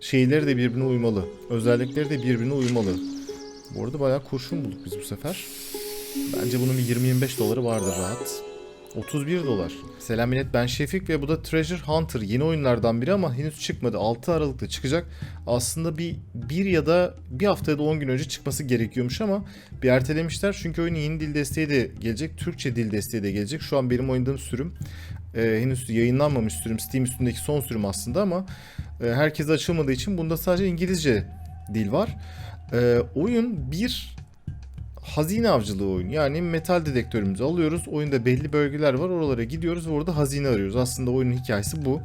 şeyleri de birbirine uymalı. Özellikleri de birbirine uymalı. Bu arada bayağı kurşun bulduk biz bu sefer. Bence bunun bir 20-25 doları vardır rahat. 31 dolar. Selam millet ben Şefik ve bu da Treasure Hunter. Yeni oyunlardan biri ama henüz çıkmadı. 6 Aralık'ta çıkacak. Aslında bir, bir ya da bir hafta ya da 10 gün önce çıkması gerekiyormuş ama bir ertelemişler. Çünkü oyunun yeni dil desteği de gelecek. Türkçe dil desteği de gelecek. Şu an benim oynadığım sürüm. e, henüz yayınlanmamış sürüm. Steam üstündeki son sürüm aslında ama e, herkese açılmadığı için bunda sadece İngilizce dil var. E, oyun bir hazine avcılığı oyunu. Yani metal dedektörümüzü alıyoruz. Oyunda belli bölgeler var. Oralara gidiyoruz ve orada hazine arıyoruz. Aslında oyunun hikayesi bu.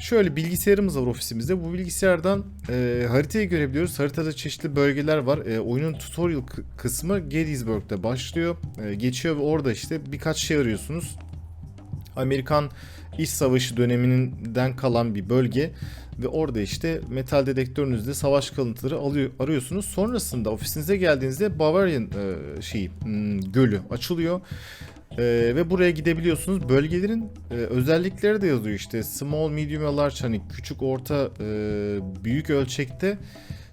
Şöyle bilgisayarımız var ofisimizde. Bu bilgisayardan e, haritayı görebiliyoruz. Haritada çeşitli bölgeler var. E, oyunun tutorial kı- kısmı Gettysburg'da başlıyor. E, geçiyor ve orada işte birkaç şey arıyorsunuz. Amerikan İç Savaşı döneminden kalan bir bölge ve orada işte metal dedektörünüzde savaş kalıntıları alıyor, arıyorsunuz. Sonrasında ofisinize geldiğinizde Bavarian e, şeyi hmm, gölü açılıyor. E, ve buraya gidebiliyorsunuz. Bölgelerin e, özellikleri de yazıyor işte small, medium large hani küçük, orta, e, büyük ölçekte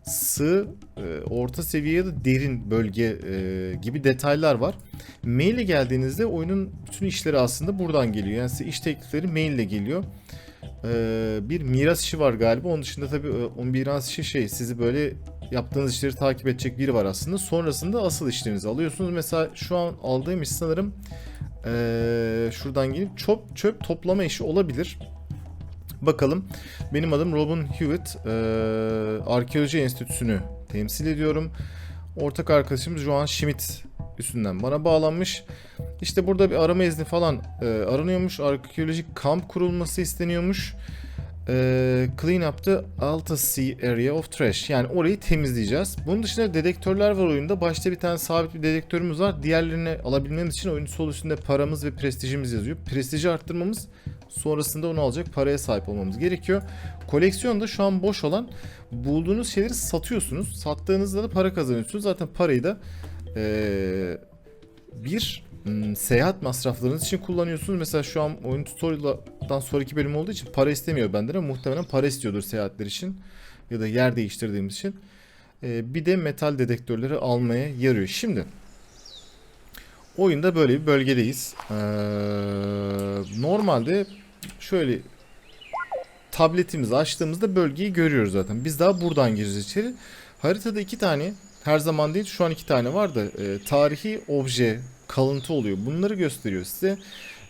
sığ, e, orta seviye ya da derin bölge e, gibi detaylar var. Mail'e geldiğinizde oyunun bütün işleri aslında buradan geliyor. Yani size iş teklifleri maille geliyor. Ee, bir miras işi var galiba. Onun dışında tabii e, o miras işi şey sizi böyle yaptığınız işleri takip edecek biri var aslında. Sonrasında asıl işlerinizi alıyorsunuz. Mesela şu an aldığım iş sanırım şuradan gelip çöp, çöp toplama işi olabilir. Bakalım. Benim adım Robin Hewitt. Ee, Arkeoloji Enstitüsü'nü temsil ediyorum. Ortak arkadaşımız Joan Schmidt üstünden bana bağlanmış. İşte burada bir arama izni falan e, aranıyormuş. Arkeolojik kamp kurulması isteniyormuş. E, clean up the Alta Sea Area of Trash. Yani orayı temizleyeceğiz. Bunun dışında dedektörler var oyunda. Başta bir tane sabit bir dedektörümüz var. Diğerlerini alabilmemiz için oyunun sol üstünde paramız ve prestijimiz yazıyor. Prestiji arttırmamız sonrasında onu alacak paraya sahip olmamız gerekiyor. Koleksiyonda şu an boş olan bulduğunuz şeyleri satıyorsunuz. Sattığınızda da para kazanıyorsunuz. Zaten parayı da eee, bir seyahat masraflarınız için kullanıyorsunuz. Mesela şu an oyun tutorial'dan sonraki bölüm olduğu için para istemiyor benden ama muhtemelen para istiyordur seyahatler için ya da yer değiştirdiğimiz için. Ee, bir de metal dedektörleri almaya yarıyor. Şimdi oyunda böyle bir bölgedeyiz. Ee, normalde şöyle tabletimizi açtığımızda bölgeyi görüyoruz zaten. Biz daha buradan gireceğiz içeri. Haritada iki tane her zaman değil şu an iki tane var da e, tarihi obje kalıntı oluyor. Bunları gösteriyor size.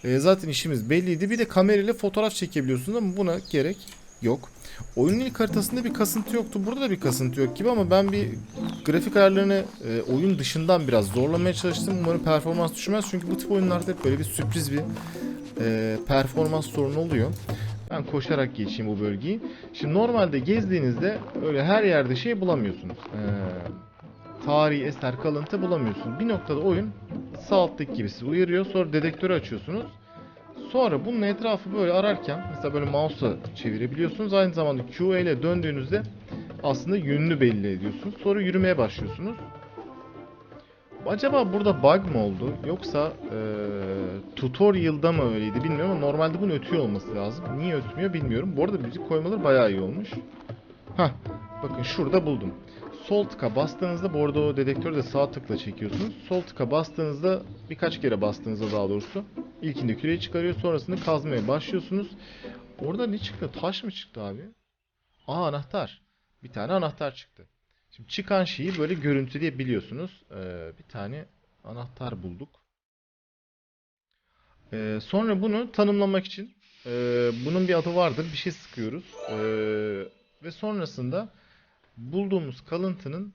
E, zaten işimiz belliydi. Bir de kamerayla fotoğraf çekebiliyorsunuz ama buna gerek yok. Oyunun ilk haritasında bir kasıntı yoktu. Burada da bir kasıntı yok gibi ama ben bir grafik ayarlarını e, oyun dışından biraz zorlamaya çalıştım. Umarım performans düşmez. Çünkü bu tip oyunlarda hep böyle bir sürpriz bir e, performans sorunu oluyor. Ben koşarak geçeyim bu bölgeyi. Şimdi normalde gezdiğinizde öyle her yerde şey bulamıyorsunuz. Ee, tarihi eser kalıntı bulamıyorsunuz. Bir noktada oyun sağ alttaki gibi sizi uyarıyor. Sonra dedektörü açıyorsunuz. Sonra bunun etrafı böyle ararken mesela böyle mouse'la çevirebiliyorsunuz. Aynı zamanda QA ile döndüğünüzde aslında yönünü belli ediyorsunuz. Sonra yürümeye başlıyorsunuz. Acaba burada bug mı oldu yoksa eee tutorial'da mı öyleydi bilmiyorum ama normalde bunun ötüyor olması lazım. Niye ötmüyor bilmiyorum. Bu arada müzik koymaları bayağı iyi olmuş. Hah bakın şurada buldum. Sol tıka bastığınızda bu arada o dedektörü de sağ tıkla çekiyorsunuz. Sol tıka bastığınızda birkaç kere bastığınızda daha doğrusu ilkinde küreyi çıkarıyor sonrasında kazmaya başlıyorsunuz. Orada ne çıktı? Taş mı çıktı abi? Aa anahtar. Bir tane anahtar çıktı. Şimdi çıkan şeyi böyle görüntüleyebiliyorsunuz. Ee, bir tane anahtar bulduk. Ee, sonra bunu tanımlamak için e, bunun bir adı vardır. Bir şey sıkıyoruz. Ee, ve sonrasında bulduğumuz kalıntının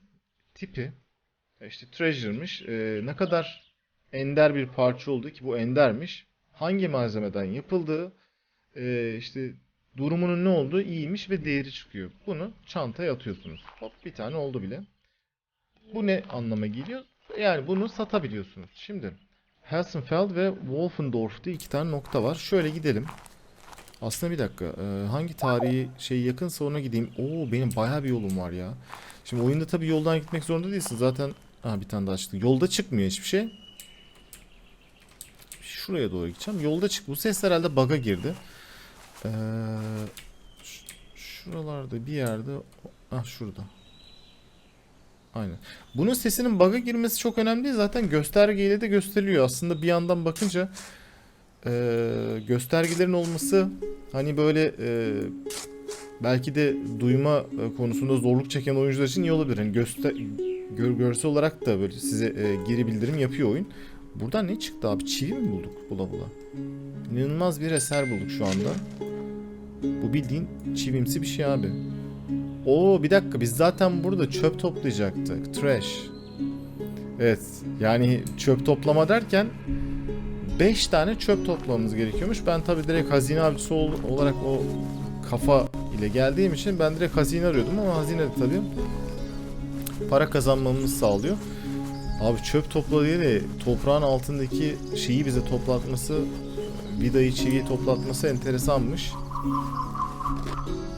tipi e, işte treasure'mış. Ee, ne kadar ender bir parça olduğu ki bu endermiş. Hangi malzemeden yapıldığı e, işte durumunun ne olduğu iyiymiş ve değeri çıkıyor. Bunu çantaya atıyorsunuz. Hop bir tane oldu bile. Bu ne anlama geliyor? Yani bunu satabiliyorsunuz. Şimdi Hessenfeld ve Wolfendorf diye iki tane nokta var. Şöyle gidelim. Aslında bir dakika. e, hangi tarihi şey yakınsa ona gideyim. Oo benim bayağı bir yolum var ya. Şimdi oyunda tabii yoldan gitmek zorunda değilsin. Zaten ha, bir tane daha çıktı. Yolda çıkmıyor hiçbir şey. Şuraya doğru gideceğim. Yolda çık. Bu ses herhalde bug'a girdi. Ee, Şuralarda bir yerde. Ah şurada. Aynen. Bunun sesinin bug'a girmesi çok önemli değil. Zaten göstergeyle de gösteriliyor. Aslında bir yandan bakınca eee, göstergelerin olması hani böyle eee, belki de duyma e, konusunda zorluk çeken oyuncular için iyi olabilir. Hani göster gör, görsel olarak da böyle size e, geri bildirim yapıyor oyun. Buradan ne çıktı abi? Çivi mi bulduk bula bula? İnanılmaz bir eser bulduk şu anda. Bu bildiğin çivimsi bir şey abi. Oo bir dakika biz zaten burada çöp toplayacaktık. Trash. Evet yani çöp toplama derken 5 tane çöp toplamamız gerekiyormuş. Ben tabi direkt hazine avcısı ol- olarak o kafa ile geldiğim için ben direkt hazine arıyordum ama hazine de tabii para kazanmamızı sağlıyor. Abi çöp topla diye de toprağın altındaki şeyi bize toplatması, vidayı çiviyi toplatması enteresanmış.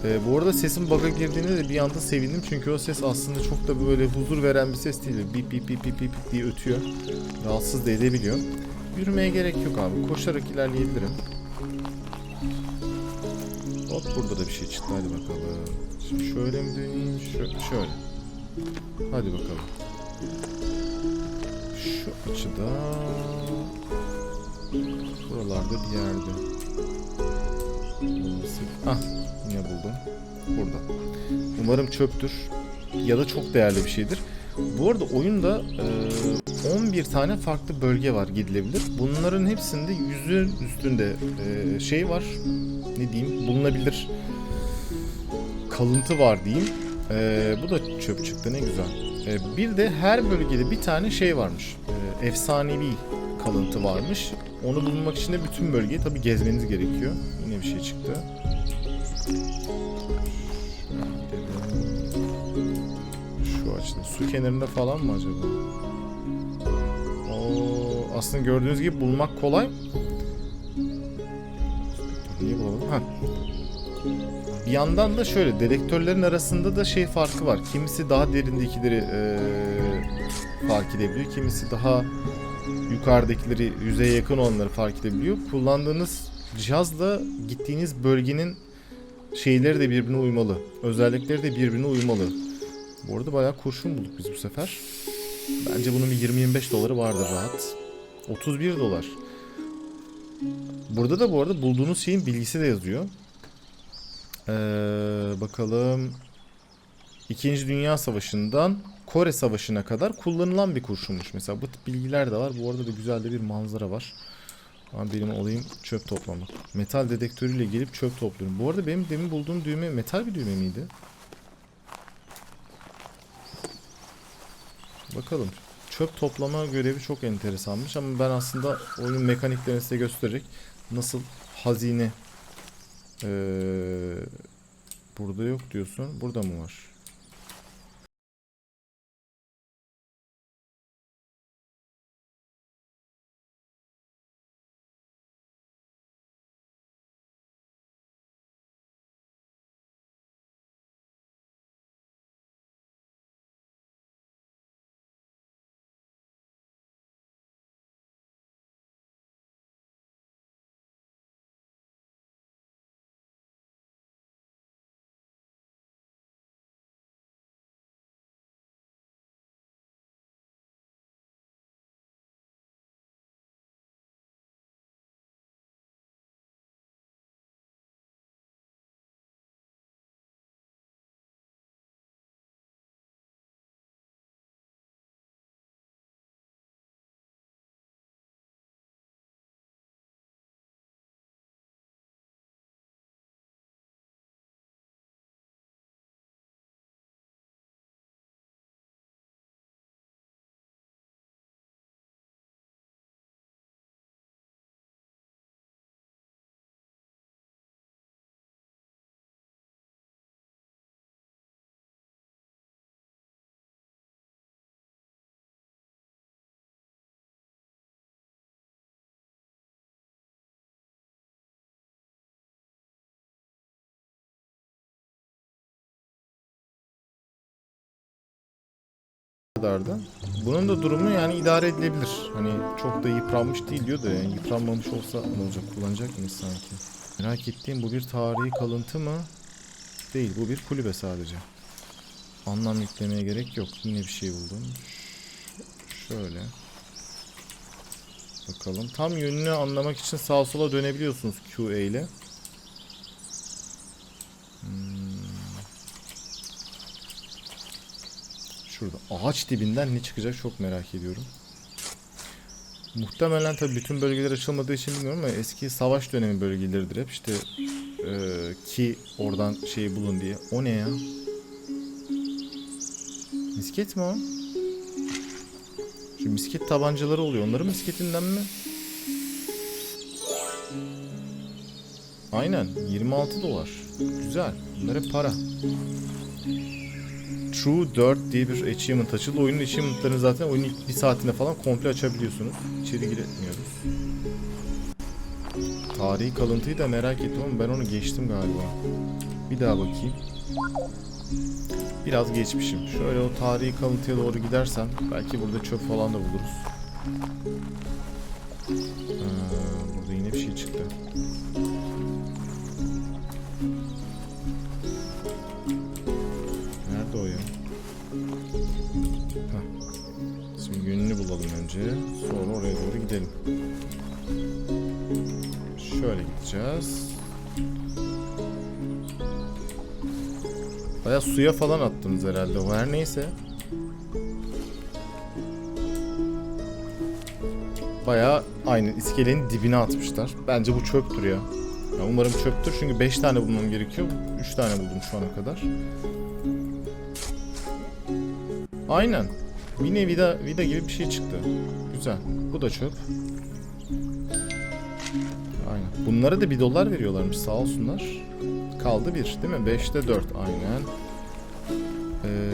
Ee, bu arada sesin bug'a girdiğinde de bir anda sevindim çünkü o ses aslında çok da böyle huzur veren bir ses değil. Bip bip bip bip bip diye ötüyor. Rahatsız da edebiliyor. Yürümeye gerek yok abi. Koşarak ilerleyebilirim. Hop burada da bir şey çıktı. Hadi bakalım. Şimdi şöyle mi döneyim? Şö- şöyle. Hadi bakalım. Şu açıda... Buralarda bir yerde. Olması... Ah yine buldum. Burada. Umarım çöptür. Ya da çok değerli bir şeydir. Bu arada oyunda e, 11 tane farklı bölge var gidilebilir. Bunların hepsinde yüzün üstünde e, şey var. Ne diyeyim? Bulunabilir kalıntı var diyeyim. E, bu da çöp çıktı ne güzel. E, bir de her bölgede bir tane şey varmış. E, efsanevi kalıntı varmış. Onu bulmak için de bütün bölgeyi tabi gezmeniz gerekiyor. Bir şey çıktı. Şu açıda. Su kenarında falan mı acaba? Oo, aslında gördüğünüz gibi bulmak kolay. Niye bulalım? Ha. Bir yandan da şöyle dedektörlerin arasında da şey farkı var. Kimisi daha derindekileri eee fark edebiliyor. Kimisi daha yukarıdakileri yüzeye yakın olanları fark edebiliyor. Kullandığınız cihazla gittiğiniz bölgenin şeyleri de birbirine uymalı. Özellikleri de birbirine uymalı. Bu arada bayağı kurşun bulduk biz bu sefer. Bence bunun bir 20-25 doları vardır rahat. 31 dolar. Burada da bu arada bulduğunuz şeyin bilgisi de yazıyor. Ee, bakalım. İkinci Dünya Savaşı'ndan Kore Savaşı'na kadar kullanılan bir kurşunmuş. Mesela bu tip bilgiler de var. Bu arada da güzel de bir manzara var. Ama benim olayım çöp toplamak. Metal dedektörüyle gelip çöp topluyorum. Bu arada benim demin bulduğum düğme metal bir düğme miydi? Bakalım. Çöp toplama görevi çok enteresanmış ama ben aslında oyunun mekaniklerini size göstererek nasıl hazine ee, burada yok diyorsun. Burada mı var? Kadardı. Bunun da durumu yani idare edilebilir. Hani çok da yıpranmış değil diyor da yani yıpranmamış olsa ne olacak kullanacak mıyız sanki? Merak ettiğim bu bir tarihi kalıntı mı? Değil bu bir kulübe sadece. Anlam yüklemeye gerek yok. Yine bir şey buldum. Şöyle. Bakalım. Tam yönünü anlamak için sağa sola dönebiliyorsunuz QA ile. Şurada ağaç dibinden ne çıkacak çok merak ediyorum. Muhtemelen tabii bütün bölgeler açılmadığı için bilmiyorum ama eski savaş dönemi bölgeleridir hep işte eee, ki oradan şeyi bulun diye. O ne ya? Misket mi o? Şu misket tabancaları oluyor. Onların misketinden mi? Aynen. 26 dolar. Güzel. Bunlar hep para. True 4 diye bir achievement açıldı. Oyunun achievement'larını zaten oyunun ilk bir saatinde falan komple açabiliyorsunuz. İçeri giremiyoruz. Tarihi kalıntıyı da merak ettim ama ben onu geçtim galiba. Bir daha bakayım. Biraz geçmişim. Şöyle o tarihi kalıntıya doğru gidersem belki burada çöp falan da buluruz. Baya suya falan attınız herhalde. O her neyse. Baya aynı iskelenin dibine atmışlar. Bence bu çöptür ya. ya umarım çöptür çünkü 5 tane bulmam gerekiyor. 3 tane buldum şu ana kadar. Aynen. Yine vida, vida gibi bir şey çıktı. Güzel. Bu da çöp. Aynen. Bunlara da bir dolar veriyorlarmış sağ olsunlar. Kaldı bir değil mi? 5'te 4 aynen. Ee,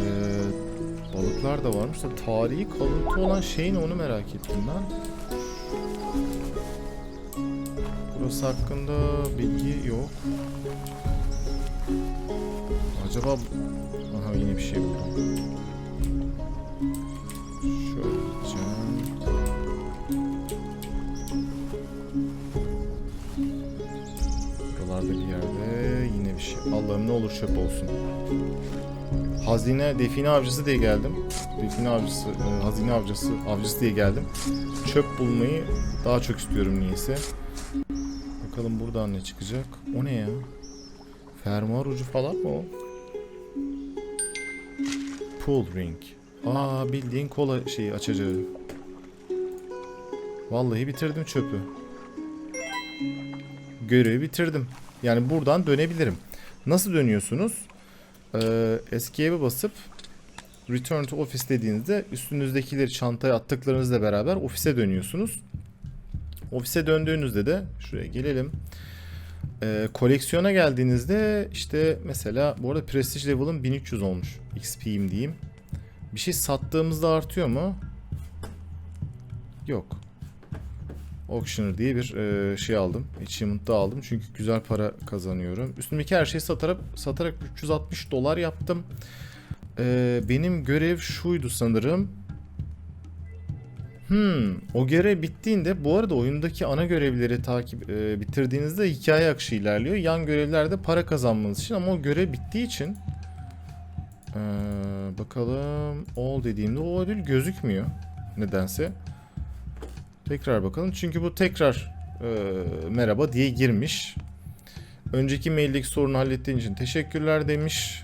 balıklar da varmış da tarihi kalıntı olan şey ne onu merak ettim ben. Burası hakkında bilgi yok. Acaba... Aha yine bir şey buldum. Allah'ım ne olur çöp olsun. Hazine, define avcısı diye geldim. Define avcısı, e, hazine avcısı, avcısı diye geldim. Çöp bulmayı daha çok istiyorum niyeyse. Bakalım buradan ne çıkacak. O ne ya? Fermuar ucu falan mı o? Pull ring. Aa bildiğin kola şeyi açacağı. Vallahi bitirdim çöpü. Görevi bitirdim. Yani buradan dönebilirim. Nasıl dönüyorsunuz? Ee, Escape'e basıp Return to Office dediğinizde üstünüzdekileri çantaya attıklarınızla beraber ofise dönüyorsunuz. Ofise döndüğünüzde de şuraya gelelim. Ee, koleksiyona geldiğinizde işte mesela bu arada Prestige level'ım 1300 olmuş. XP'yim diyeyim. Bir şey sattığımızda artıyor mu? Yok. Auctioneer diye bir e, şey aldım. Achievement'da aldım. Çünkü güzel para kazanıyorum. Üstümdeki her şeyi satarak, satarak 360 dolar yaptım. E, benim görev şuydu sanırım. Hmm, o görev bittiğinde bu arada oyundaki ana görevleri takip e, bitirdiğinizde hikaye akışı ilerliyor. Yan görevlerde para kazanmanız için ama o görev bittiği için ee, bakalım all dediğimde o ödül gözükmüyor nedense. Tekrar bakalım çünkü bu tekrar e, merhaba diye girmiş. Önceki maildeki sorunu hallettiğin için teşekkürler demiş.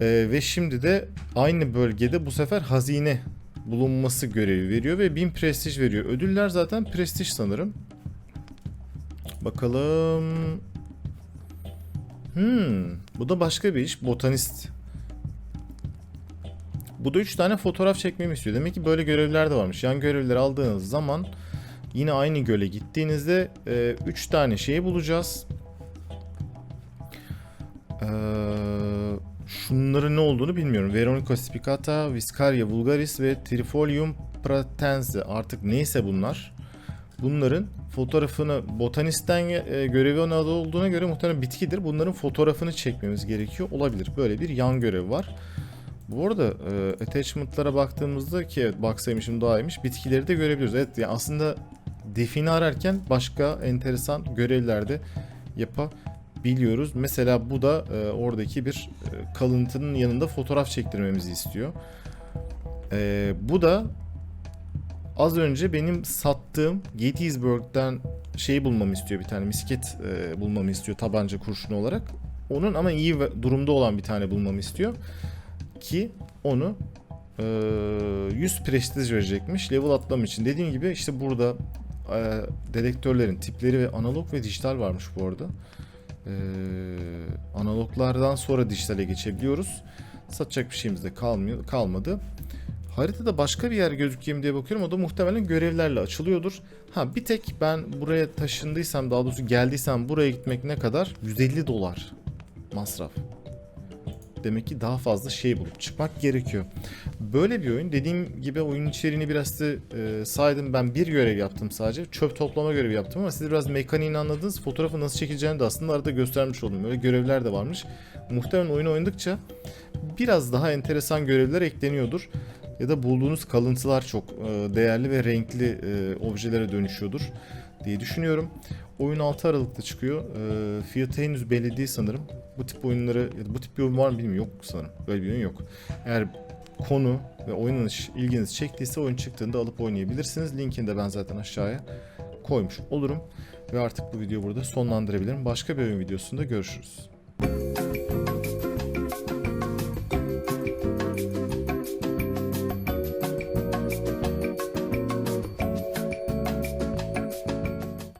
Ee, ve şimdi de aynı bölgede bu sefer hazine bulunması görevi veriyor ve 1000 prestij veriyor. Ödüller zaten prestij sanırım. Bakalım. Hmm, bu da başka bir iş. Botanist. Bu da 3 tane fotoğraf çekmemi istiyor. Demek ki böyle görevler de varmış. Yan görevleri aldığınız zaman yine aynı göle gittiğinizde 3 tane şeyi bulacağız. Eee şunların ne olduğunu bilmiyorum. Veronica spicata, Viscaria vulgaris ve Trifolium pratense artık neyse bunlar. Bunların fotoğrafını botanistten e, görevi adı olduğuna göre muhtemelen bitkidir. Bunların fotoğrafını çekmemiz gerekiyor. Olabilir. Böyle bir yan görev var. Bu arada e, attachment'lara baktığımızda ki evet baksaymışım daha iyiymiş. Bitkileri de görebiliyoruz. Evet yani aslında define ararken başka enteresan görevler de yapabiliriz biliyoruz. Mesela bu da e, oradaki bir e, kalıntının yanında fotoğraf çektirmemizi istiyor. E, bu da az önce benim sattığım Gettysburg'dan şeyi bulmamı istiyor bir tane misket e, bulmamı istiyor tabanca kurşunu olarak. Onun ama iyi durumda olan bir tane bulmamı istiyor ki onu e, 100 prestij verecekmiş level atlam için. Dediğim gibi işte burada e, dedektörlerin tipleri ve analog ve dijital varmış bu arada. E, analoglardan sonra dijitale geçebiliyoruz. Satacak bir şeyimiz de kalmıyor, kalmadı. Haritada başka bir yer gözükeyim diye bakıyorum. O da muhtemelen görevlerle açılıyordur. Ha bir tek ben buraya taşındıysam daha doğrusu geldiysem buraya gitmek ne kadar? 150 dolar masraf. Demek ki daha fazla şey bulup çıkmak gerekiyor. Böyle bir oyun. Dediğim gibi oyun içeriğini biraz da e, saydım. Ben bir görev yaptım sadece. Çöp toplama görevi yaptım ama siz biraz mekaniğini anladınız. Fotoğrafı nasıl çekileceğini de aslında arada göstermiş oldum. Böyle görevler de varmış. Muhtemelen oyunu oynadıkça biraz daha enteresan görevler ekleniyordur. Ya da bulduğunuz kalıntılar çok e, değerli ve renkli e, objelere dönüşüyordur diye düşünüyorum. Oyun 6 Aralık'ta çıkıyor. E, fiyatı henüz belli değil sanırım. Bu tip oyunları, ya da bu tip bir oyun var mı bilmiyorum. Yok sanırım. Böyle bir oyun yok. Eğer konu ve oynanış ilginizi çektiyse oyun çıktığında alıp oynayabilirsiniz. Linkini de ben zaten aşağıya koymuş olurum. Ve artık bu videoyu burada sonlandırabilirim. Başka bir oyun videosunda görüşürüz.